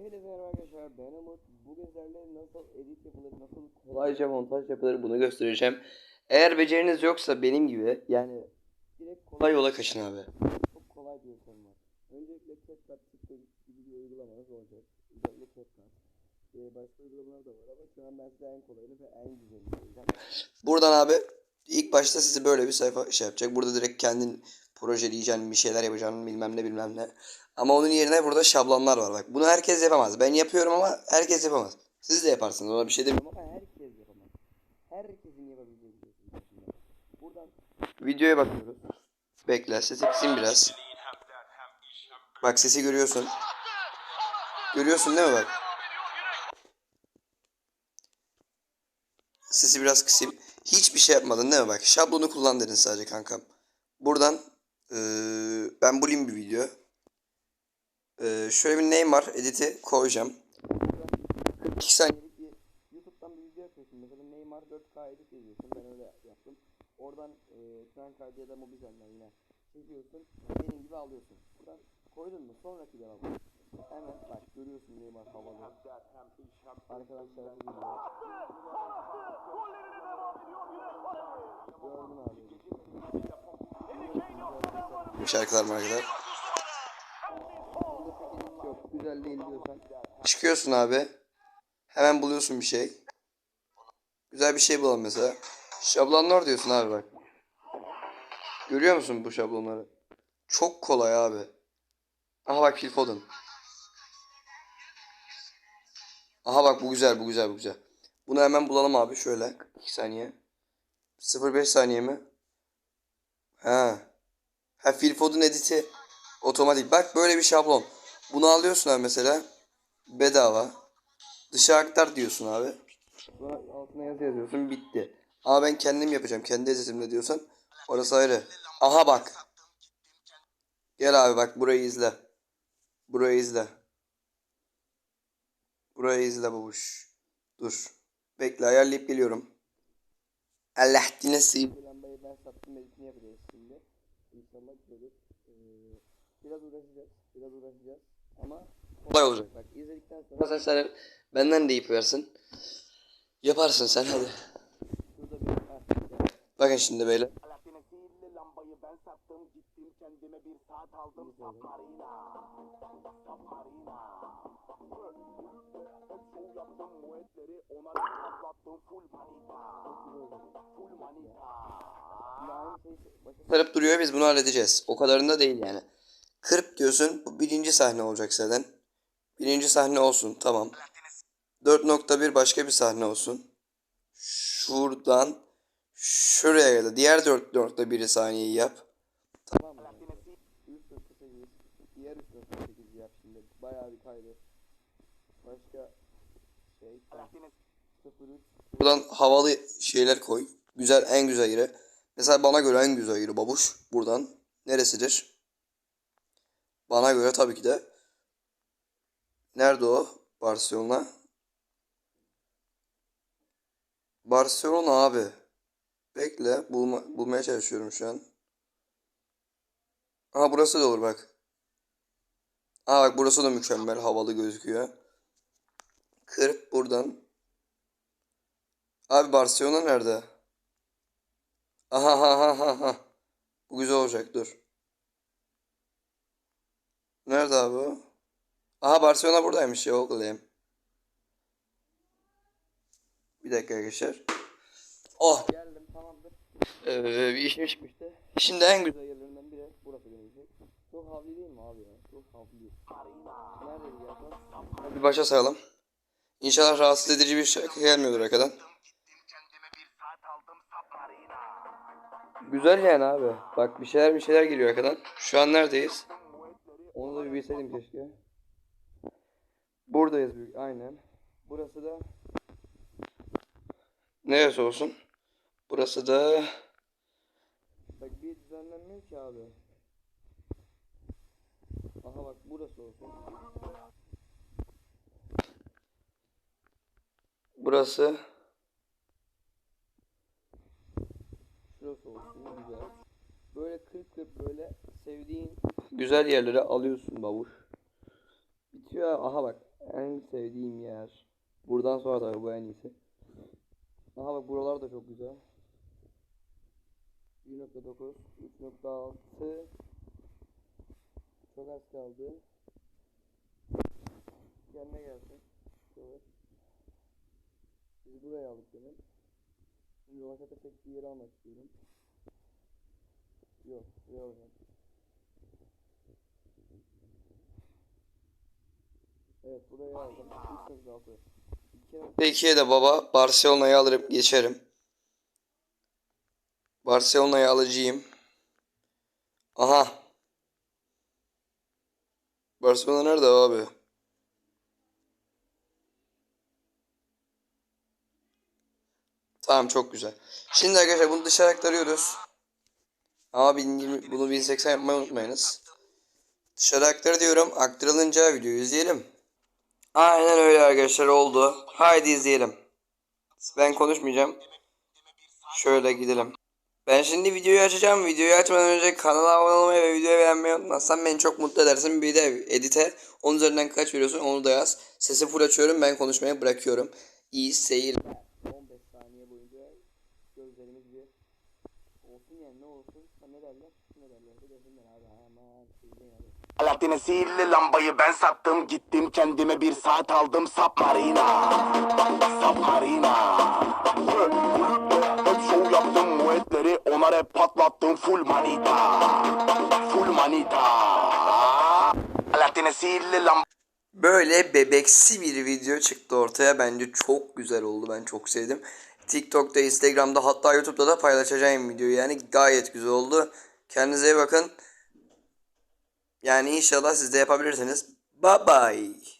Hepinize merhaba arkadaşlar ben Umut. Bugün sizlerle nasıl edit yapılır, nasıl kolayca montaj yapılır bunu göstereceğim. Eğer beceriniz yoksa benim gibi yani direkt kolay yola kaçın abi. Çok kolay bir yöntem var. Öncelikle CapCut gibi bir uygulamanız olacak. Özellikle CapCut. Ee, başka uygulamalar da var ama şu an ben size en kolayını ve en güzelini söyleyeceğim. Buradan abi ilk başta sizi böyle bir sayfa şey yapacak. Burada direkt kendin projeleyeceksin, bir şeyler yapacaksın bilmem ne bilmem ne. Ama onun yerine burada şablonlar var bak. Bunu herkes yapamaz. Ben yapıyorum ama herkes yapamaz. Siz de yaparsınız. Ona bir şey demiyorum ama herkes yapamaz. Herkesin yapabileceği şey. Buradan videoya bakıyoruz. Bekle sesi kısayım biraz. Bak sesi görüyorsun. Görüyorsun değil mi bak? Sesi biraz kısayım. Hiçbir şey yapmadın değil mi bak? Şablonu kullan dedin sadece kankam. Buradan eee, ben bulayım bir video. Ee, şöyle bir var. Edit'i koyacağım. 42 saniyelik bir YouTube'dan bir video yapıyorsun. Mesela Neymar 4K edit yazıyorsun. Ben öyle yaptım. Oradan e, ekran kaydı ya da mobilden yine çekiyorsun. Benim gibi alıyorsun. Buradan koydun mu? Sonraki devam. Hemen bak görüyorsun Neymar havalı. Arkadaşlar bu gibi. Gördün abi. Bu şarkılar markalar. Yok güzel değil diyorsan. Çıkıyorsun abi. Hemen buluyorsun bir şey. Güzel bir şey bulalım mesela. Şablonlar diyorsun abi bak. Görüyor musun bu şablonları? Çok kolay abi. Aha bak Phil Foden. Aha bak bu güzel bu güzel bu güzel. Bunu hemen bulalım abi şöyle. 2 saniye. 0.5 saniye mi? Ha. Ha Phil Foden editi. Otomatik. Bak böyle bir şablon. Bunu alıyorsun abi mesela. Bedava. Dışa aktar diyorsun abi. Altına yazı yazıyorsun. Bitti. Ama ben kendim yapacağım. Kendi editimle diyorsan. Orası ayrı. Aha bak. Gel abi bak burayı izle. Burayı izle. Burayı izle babuş. Dur. Bekle ayarlayıp geliyorum. Allah dine sıyır. Lambayı ben sattım editini yapacağız şimdi. İnşallah güzel Ee, biraz uğraşacağız. Biraz uğraşacağız. Ama kolay olacak. Bak izledikten sonra sen, sen benden de ip versin. Yaparsın sen hadi. Bakın şimdi beyler. Alaaddin'e sihirli lambayı ben sattım gittim kendime bir saat aldım Saparina Saparina Show yaptım muetleri ona bir patlattım full manita Full manita Sarıp duruyor biz bunu halledeceğiz. O kadarında değil yani. Kırp diyorsun. Bu birinci sahne olacak zaten. Birinci sahne olsun. Tamam. 4.1 başka bir sahne olsun. Şuradan şuraya kadar. Diğer 4.1 saniyeyi yap. Tamam mı? 3.8 Diğer 3.8 yap şimdi. Bayağı bir kaydı. Başka şey. 0.3 Buradan havalı şeyler koy. Güzel en güzel yere. Mesela bana göre en güzel yeri babuş. Buradan. Neresidir? Bana göre tabii ki de. Nerede o? Barcelona. Barcelona abi. Bekle. Bulma, bulmaya çalışıyorum şu an. Aha burası da olur bak. Aa bak burası da mükemmel. Havalı gözüküyor. Kırp buradan. Abi Barcelona nerede? Aha ha ha ha ha. Bu güzel olacak dur. Nerede abi o? Aha Barcelona buradaymış ya oğlum. Bir dakika arkadaşlar. Oh geldim tamamdır. Ee, bir işim çıkmıştı. Şimdi en güzel yerlerinden biri burası gelecek. Çok havli değil mi abi ya? Çok havli. Nerede ya? Bir başa sayalım. İnşallah rahatsız edici bir şarkı gelmiyordur arkadan. Güzel yani abi. Bak bir şeyler bir şeyler geliyor arkadan. Şu an neredeyiz? Onu da bir bilseydim keşke. Buradayız büyük. Aynen. Burası da neresi olsun? Burası da Bak bir düzenlenmiyor ki abi. Aha bak burası olsun. Burası olsun güzel. Böyle kırp kırp böyle sevdiğin güzel yerlere alıyorsun babuş. Bitiyor. Aha bak. En sevdiğim yer. Buradan sonra tabii bu en iyisi. Aha bak buralar da çok güzel. 1.9, 3.6 Çok az kaldı. Kendine gelsin. Şöyle. Biz buraya aldık demin. Şimdi Roşat'a çektiği yeri almak istiyorum. Yok, buraya alacağım. Evet, buraya aldım. 3.6 2'ye de baba Barcelona'yı alırım geçerim. Barcelona'yı alıcıyım. Aha. Barcelona nerede abi? Tamam çok güzel. Şimdi arkadaşlar bunu dışarı aktarıyoruz. Ama 1020 bunu 1080 yapmayı unutmayınız. Dışarı aktar diyorum. Aktarılınca videoyu izleyelim. Aynen öyle arkadaşlar oldu. Haydi izleyelim. Ben konuşmayacağım. Şöyle gidelim. Ben şimdi videoyu açacağım. Videoyu açmadan önce kanala abone olmayı ve videoyu beğenmeyi unutmazsan beni çok mutlu edersin. Bir de edite 10 üzerinden kaç veriyorsun onu da yaz. Sesi full açıyorum ben konuşmayı bırakıyorum. İyi seyir. 15 saniye boyunca gözlerimiz bir olsun yani ne olsun? Ne derler? Ne derler? Bir desinler abi aman Alaaddin'e sihirli lambayı ben sattım. Gittim kendime bir saat aldım. Submarina Submarina Hep show yaptım muetleri ona rap patlattım. Full manita. Full manita. Alaaddin'e sihirli lambayı Böyle bebeksi bir video çıktı ortaya. Bence çok güzel oldu. Ben çok sevdim. TikTok'ta, Instagram'da hatta YouTube'da da paylaşacağım videoyu. Yani gayet güzel oldu. Kendinize iyi bakın. Yani inşallah siz de yapabilirsiniz. Bye bye.